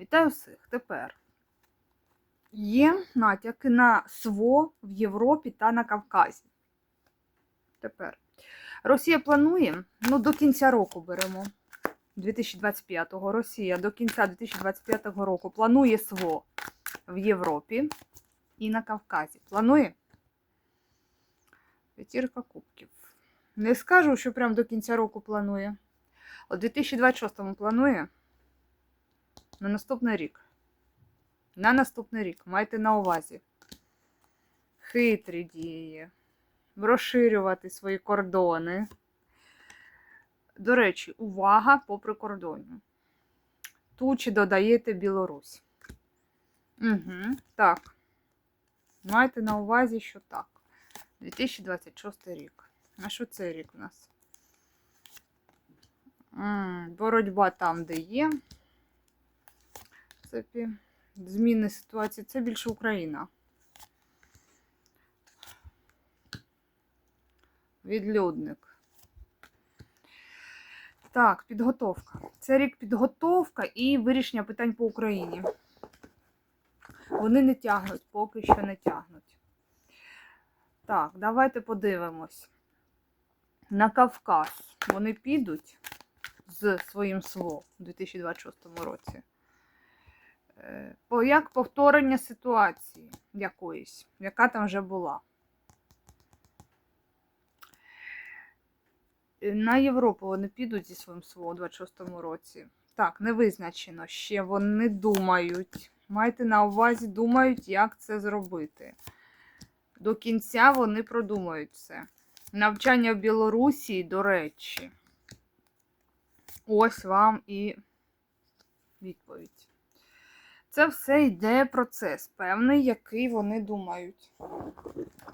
Вітаю всіх. Тепер є натяки на СВО в Європі та на Кавказі. Тепер Росія планує, ну до кінця року беремо. 2025-го Росія до кінця 2025 року планує СВО в Європі і на Кавказі. Планує? П'ятірка кубків. Не скажу, що прям до кінця року планує. У 2026-му планує на наступний рік. На наступний рік. Майте на увазі. Хитрі дії. Розширювати свої кордони. До речі, увага по прикордонню. Тут чи додаєте Білорусь. Угу, так. Майте на увазі, що так. 2026 рік. А що цей рік у нас? М, Боротьба там, де є. Це пі- зміни ситуації. Це більше Україна. Відлюдник. Так, підготовка. Це рік підготовка і вирішення питань по Україні. Вони не тягнуть, поки що не тягнуть. Так, давайте подивимось. На Кавказ вони підуть з своїм СВО у 2026 році. Як повторення ситуації якоїсь, яка там вже була. На Європу вони підуть зі своїм СВО у 26-му році. Так, не визначено ще. Вони думають. Майте на увазі, думають, як це зробити. До кінця вони продумають все. Навчання в Білорусі, до речі. Ось вам і відповідь. Це все йде процес, певний, який вони думають.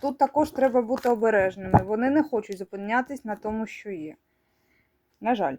Тут також треба бути обережними. Вони не хочуть зупинятись на тому, що є. На жаль.